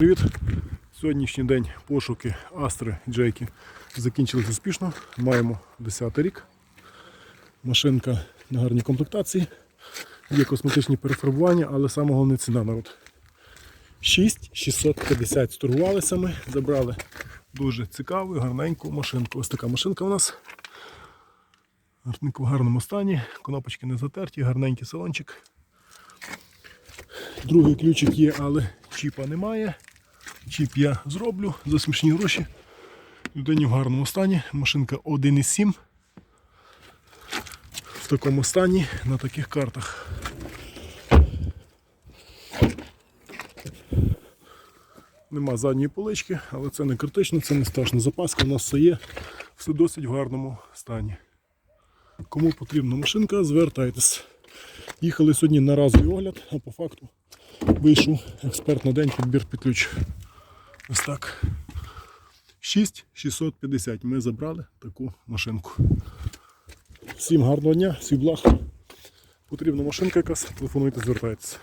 Привіт! Сьогоднішній день пошуки Астри Джейки закінчились успішно. Маємо 10 рік. Машинка на гарній комплектації. Є косметичні перефарбування, але саме головне ціна народ. 6650 сторгувалися ми, забрали дуже цікаву, гарненьку машинку. Ось така машинка у нас. Гарненько в гарному стані, кнопочки не затерті, гарненький салончик. Другий ключик є, але чіпа немає. Чіп я зроблю за смішні гроші. Людині в гарному стані. Машинка 1,7. В такому стані на таких картах. Нема задньої полички, але це не критично, це не страшно. Запаска у нас все є, все досить в гарному стані. Кому потрібна машинка, звертайтесь. Їхали сьогодні на разовий огляд, а по факту вийшов експерт на день підбір під ключ. Ось так. 6650 ми забрали таку машинку. Всім гарного дня, всіх благ. Потрібна машинка якась, телефонуйте, звертайтеся.